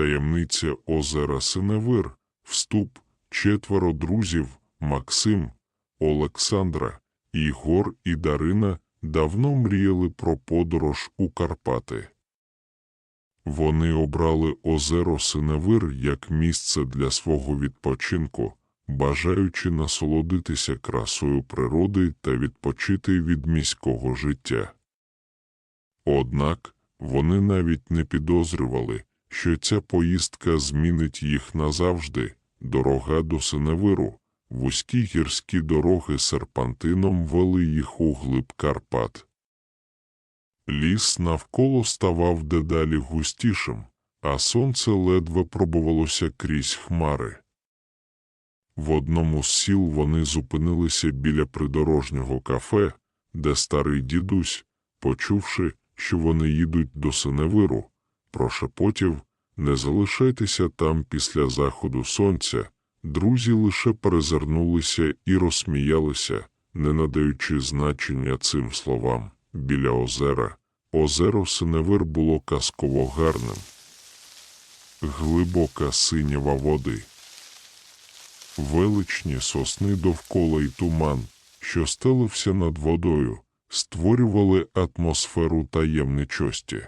Таємниця озера Синевир, вступ, четверо друзів, Максим, Олександра, Ігор і Дарина давно мріяли про подорож у Карпати. Вони обрали озеро Синевир як місце для свого відпочинку, бажаючи насолодитися красою природи та відпочити від міського життя. Однак вони навіть не підозрювали, що ця поїздка змінить їх назавжди. Дорога до Синевиру, вузькі гірські дороги серпантином вели їх у глиб Карпат. Ліс навколо ставав дедалі густішим, а сонце ледве пробувалося крізь хмари. В одному з сіл вони зупинилися біля придорожнього кафе, де старий дідусь, почувши, що вони їдуть до Синевиру, прошепотів не залишайтеся там після заходу сонця. Друзі лише перезирнулися і розсміялися, не надаючи значення цим словам. Біля озера. Озеро Синевир було казково гарним. Глибока синява води. Величні сосни довкола й туман, що стелився над водою, створювали атмосферу таємничості.